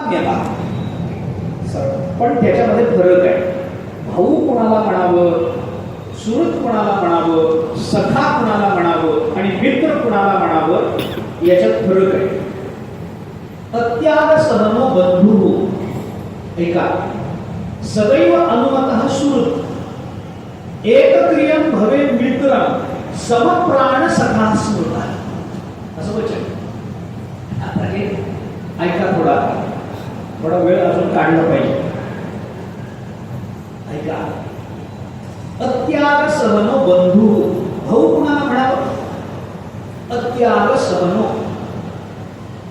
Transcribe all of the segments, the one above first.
गेला. पण त्याच्यामध्ये फरक आहे. भाऊ कोणाला म्हणावं सुरत कोणाला म्हणावं सखा कोणाला म्हणावं आणि मित्र कोणाला म्हणावं याच्यात फरक आहे. अत्याग सहम बंधू. ऐका सदैव अनुमत सुरत. एकक्रियम भवे मित्र समप्राण सखा स्मृता. असं वचन. आता हे ऐका थोडा. थोडा वेळ अजून काढला पाहिजे. ऐका. अत्याग सहनो बंधू भाऊ कुणाला म्हणावं? अत्याग सहनो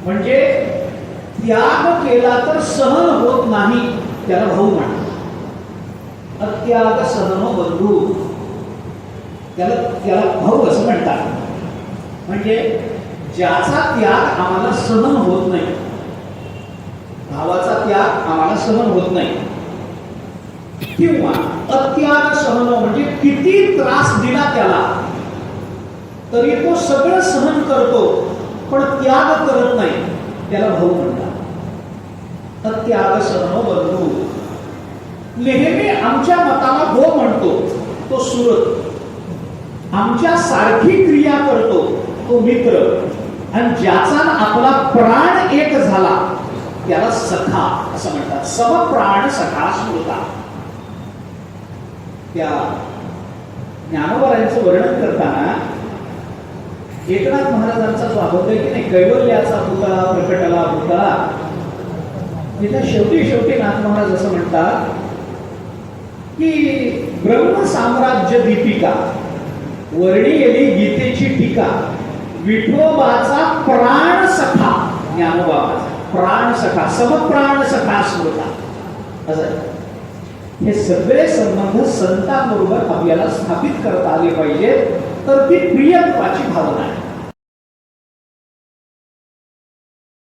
म्हणजे त्याग केला तर सहन होत नाही त्याला भाऊ म्हणतात अत्याग सहनो बंधू. त्याला त्याला भाऊ असं म्हणतात. म्हणजे ज्याचा त्याग आम्हाला सहन होत नाही सहन होत नाही. किंवा अत्याग सहन म्हणजे किती त्रास दिला त्याला तरी तो सगळं सहन करतो पण त्याग करत नाही. त्याला भाऊ म्हणतात. अत्याग सहन बंधू. नेहमी आमच्या मताला हो म्हणतो तो सुरत. आमच्या सारखी क्रिया करतो तो मित्र. आणि ज्याचा आपला प्राण त्याला सखा असं म्हणतात. समप्राण सखा स्मृता. त्या ज्ञानोबरांचं वर्णन करताना एकनाथ महाराजांचा जो अभंग की नाही कैवल्याचा पुतळा प्रकटला पुतळा तिथे शेवटी शेवटी नाथ महाराज असं म्हणतात की ब्रह्म साम्राज्य दीपिका वर्णी गीतेची टीका विठोबाचा प्राण सखा ज्ञानोबाबाचा प्राण सखा समप्राण सखा स्मृता असं. हे सगळे संबंध संतांबरोबर आपल्याला स्थापित करता आले पाहिजेत. तर ती प्रियत्वाची भावना आहे.